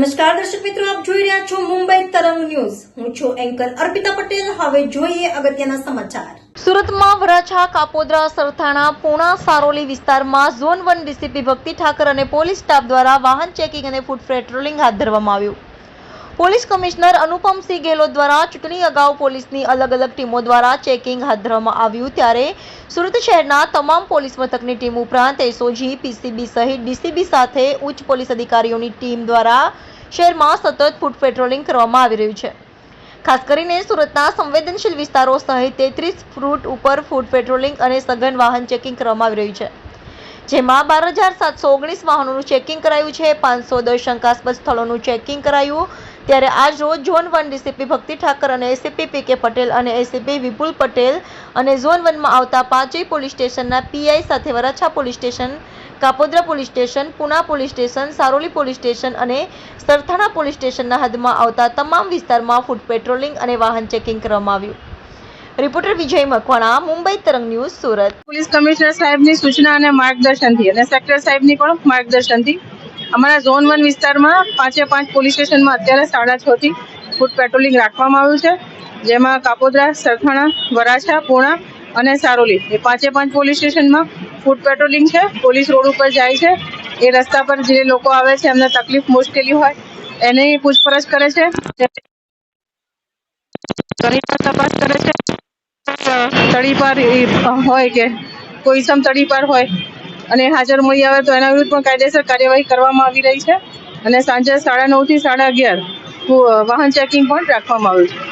નમસ્કાર દર્શક મિત્રો, આપ જોઈ રહ્યા છો મુંબઈ તરંગ ન્યૂઝ. હું છું એન્કર અર્પિતા પટેલ. હવે જોઈએ અગત્યના સમાચાર. સુરતમાં વરાછા, કાપોદ્રા, સરથાણા, પૂણા, સારોલી વિસ્તારમાં ઝોન વન ડીસીપી ભક્તિ ઠાકર અને પોલીસ સ્ટાફ દ્વારા વાહન ચેકિંગ અને ફૂડ પેટ્રોલિંગ હાથ ધરવામાં આવ્યું. પોલીસ કમિશનર અનુપમસિંહ ગેહલોત દ્વારા ચૂંટણી અગાઉ પોલીસની અલગ અલગ ટીમો દ્વારા ચેકિંગ હાથ ધરવામાં આવ્યું. ત્યારે સુરત શહેરના તમામ પોલીસ મથકની ટીમ ઉપરાંત એસઓજી, પીસીબી સહિત ડીસીબી સાથે ઉચ્ચ પોલીસ અધિકારીઓની ટીમ દ્વારા શહેરમાં સતત ફૂટ પેટ્રોલિંગ કરવામાં આવી રહ્યું છે. ખાસ કરીને સુરતના સંવેદનશીલ વિસ્તારો સહિત તેત્રીસ ફૂટ ઉપર ફૂડ પેટ્રોલિંગ અને સઘન વાહન ચેકિંગ કરવામાં આવી રહ્યું છે. જેમાં બાર હજાર સાતસો ઓગણીસ વાહનોનું ચેકિંગ કરાયું છે, પાંચસો દસ શંકાસ્પદ સ્થળોનું ચેકિંગ કરાયું ત્યારે આજ ઝોન વન ડીસીપી ભક્તિ ઠાકર અને એસીપી પી કે પટેલ અને એસીપી વિપુલ પટેલ અને ઝોન વનમાં આવતા પાંચેય પોલીસ સ્ટેશનના પીઆઈ સાથે Varachha police station, Kapodra police station, Puna police station, Saroli police station અને સરથાણા પોલીસ સ્ટેશનના હદમાં આવતા તમામ વિસ્તારમાં ફૂડ પેટ્રોલિંગ અને વાહન ચેકિંગ કરવામાં આવ્યું. રિપોર્ટર વિજય મકવાણા, મુંબઈ તરંગ ન્યૂઝ, સુરત. પોલીસ કમિશનર સાહેબની સૂચના અને માર્ગદર્શનથી અને સેક્ટર સાહેબની પણ માર્ગદર્શનથી અમારા ઝોન વન વિસ્તારમાં પાંચે પાંચ પોલીસ સ્ટેશનમાં અત્યારે સાડા છ થી ફૂટ પેટ્રોલિંગ રાખવામાં આવ્યું છે. જેમાં કાપોદ્રા સરથાણા વરાછા પૂણા અને સારોલી એ પાંચે પાંચ પોલીસ સ્ટેશનમાં ફૂટ પેટ્રોલિંગ છે. પોલીસ રોડ ઉપર જાય છે. એ રસ્તા પર જે લોકો આવે છે એમને તકલીફ મુશ્કેલી હોય એની પૂછપરછ કરે છે. તળી પર તપાસ કરે છે? તળી એ હોય કે કોઈ સમ પર હોય અને હાજર મળી આવે તો એના વિરુદ્ધ પણ કાયદેસર કાર્યવાહી કરવામાં આવી રહી છે. અને સાંજે સાડા નવથી સાડા અગિયાર વાહન ચેકિંગ પણ રાખવામાં આવ્યું છે.